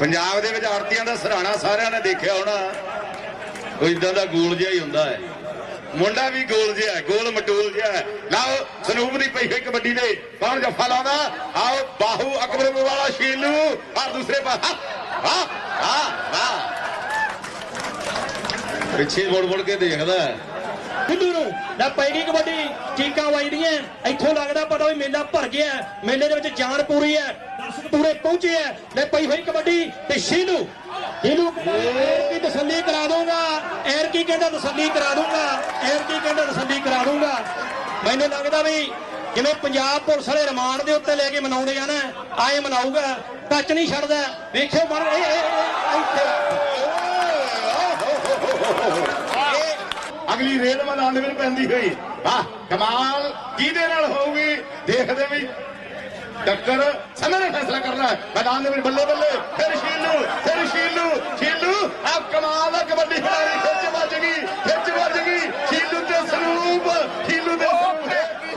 ਪੰਜਾਬ ਦੇ ਵਿੱਚ ਆਰਤੀਆਂ ਦਾ ਸਰਾਣਾ ਸਾਰਿਆਂ ਨੇ ਦੇਖਿਆ ਹੋਣਾ। ਕੋਈ ਇਦਾਂ ਦਾ ਗੋਲ ਜਿਹਾ ਹੀ ਹੁੰਦਾ ਹੈ। ਮੁੰਡਾ ਵੀ ਗੋਲ ਜਿਹਾ ਹੈ, ਗੋਲ ਮਟੋਲ ਜਿਹਾ ਹੈ। ਲਓ, ਸਨੂਪ ਦੀ ਪਈ ਹੋਈ ਕਬੱਡੀ ਦੇ ਕੌਣ ਜੱਫਾ ਲਾਉਂਦਾ? ਆਓ, ਬਾਹੂ ਅਕਬਰ ਵਾਲਾ ਸ਼ੀਲੂ ਔਰ ਦੂਸਰੇ ਪਾਸੇ ਵਾਹ ਵਾਹ ਵਾਹ ਪਿੱਛੇ ਮੁੜ ਮੁੜ ਕੇ ਦੇਖਦਾ ਹੈ। ਸਿੱਧੂ ਨੂੰ। ਲੈ ਪੈ ਗਈ ਕਬੱਡੀ, ਚੀਕਾਂ ਵੱਜਦੀਆਂ ਇੱਥੋਂ ਲੱਗਦਾ ਪਤਾ ਵੀ ਮੇਲਾ ਭਰ ਗਿਆ ਮੇਲੇ ਦੇ ਵਿੱਚ ਜਾਨ ਪੂਰੀ ਹੈ। ਦਰਸ਼ਕ ਪੂਰੇ ਪਹੁੰਚੇ ਹੈ। ਲੈ ਪਈ ਹੋਈ ਕਬੱਡੀ ਤੇ ਸ਼ੀਨੂ ਇਹਨੂੰ ਕੀ ਤਸੱਲੀ ਕਰਾ ਦੂੰਗਾ ਐਰ ਕੀ ਕਹਿੰਦਾ, ਤਸੱਲੀ ਕਰਾ ਦੂੰਗਾ ਐਰ ਕੀ ਕਹਿੰਦਾ, ਤਸੱਲੀ ਕਰਾ ਦੂੰਗਾ ਮੈਨੂੰ ਲੱਗਦਾ ਵੀ ਜਿਵੇਂ ਪੰਜਾਬ ਪੁਲਿਸ ਵਾਲੇ ਰਿਮਾਂਡ ਦੇ ਉੱਤੇ ਲੈ ਕੇ ਮਨਾਉਂਦੇ ਆ ਨਾ, ਆਏ ਮਨਾਊਗਾ। ਟੱਚ ਨਹੀਂ ਛੱਡਦਾ। ਵੇਖਿਓ ਮਰ ਇਹ- ਇਹ- ਇਹ- ਇੱਥੇ ਅਗਲੀ ਰੇਲ ਮੈਦਾਨ ਵਿੱਚ ਪੈਂਦੀ ਹੋਈ। ਵਾਹ, ਕਮਾਲ। ਕਿਹਦੇ ਨਾਲ ਹੋਊਗੀ? ਦੇਖਦੇ ਵੀ। ਡਾਕਟਰ ਸਮੇਂ ਨੇ ਫੈਸਲਾ ਕਰਨਾ ਹੈ। ਮੈਦਾਨ ਦੇ ਵਿੱਚ ਬੱਲੇ ਬੱਲੇ। ਫਿਰ ਸ਼ੀਲੂ ਫਿਰ ਸ਼ੀਲੂ ਸ਼ੀਲੂ। ਆ ਕਮਾਲ ਦਾ ਕਬੱਡੀ ਖਿਡਾਰੀ। ਖਿੱਚ ਵੱਜ ਗਈ, ਖਿੱਚ ਵੱਜ ਗਈ। ਸ਼ੀਲੂ ਤੇ ਸਰੂਪ, ਸ਼ੀਲੂ ਦੇ ਸਰੂਪ।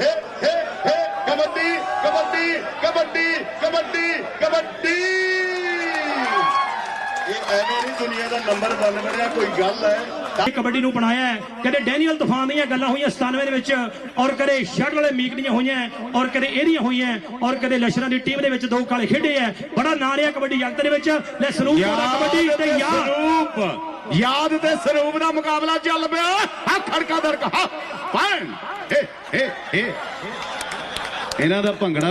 ਹੈ ਹੈ ਕਬੱਡੀ ਕਬੱਡੀ ਕਬੱਡੀ ਕਬੱਡੀ ਕਬੱਡੀ। ਇਹ ਐਵੇਂ ਨਹੀਂ ਦੁਨੀਆ ਦਾ ਨੰਬਰ ਬਣ ਬਣਿਆ ਕੋਈ ਗੱਲ ਹੈ। ਕਬੱਡੀ ਨੂੰ ਬਣਾਇਆ ਕਦੇ ਡੈਨੀਅਲ ਤੂਫਾਨ ਦੀਆਂ ਗੱਲਾਂ ਹੋਈਆਂ 97 ਦੇ ਵਿੱਚ ਔਰ ਕਦੇ ਸ਼ਟਲ ਵਾਲੇ ਮੀਕ ਦੀਆਂ ਹੋਈਆਂ ਔਰ ਕਦੇ ਇਹਦੀਆਂ ਹੋਈਆਂ ਔਰ ਕਦੇ ਲਸ਼ਰਾਂ ਦੀ ਟੀਮ ਦੇ ਵਿੱਚ ਦੋ ਕਾਲੇ ਖੇਡੇ ਆ ਬੜਾ ਨਾਂ ਲਿਆ ਕਬੱਡੀ ਜਗਤ ਦੇ ਵਿੱਚ। ਲੈ ਸਰੂਪ ਦਾ ਕਬੱਡੀ ਤੇ ਯਾਰ ਸਰੂਪ। ਯਾਦ ਤੇ ਸਰੂਪ ਦਾ ਮੁਕਾਬਲਾ ਚੱਲ ਪਿਆ। ਆ ਖੜਕਾ ਦਰਕ। ਹਾ ਪੈਣ ਏ ਏ ਏ ਇਹਨਾਂ ਦਾ ਭੰਗੜਾ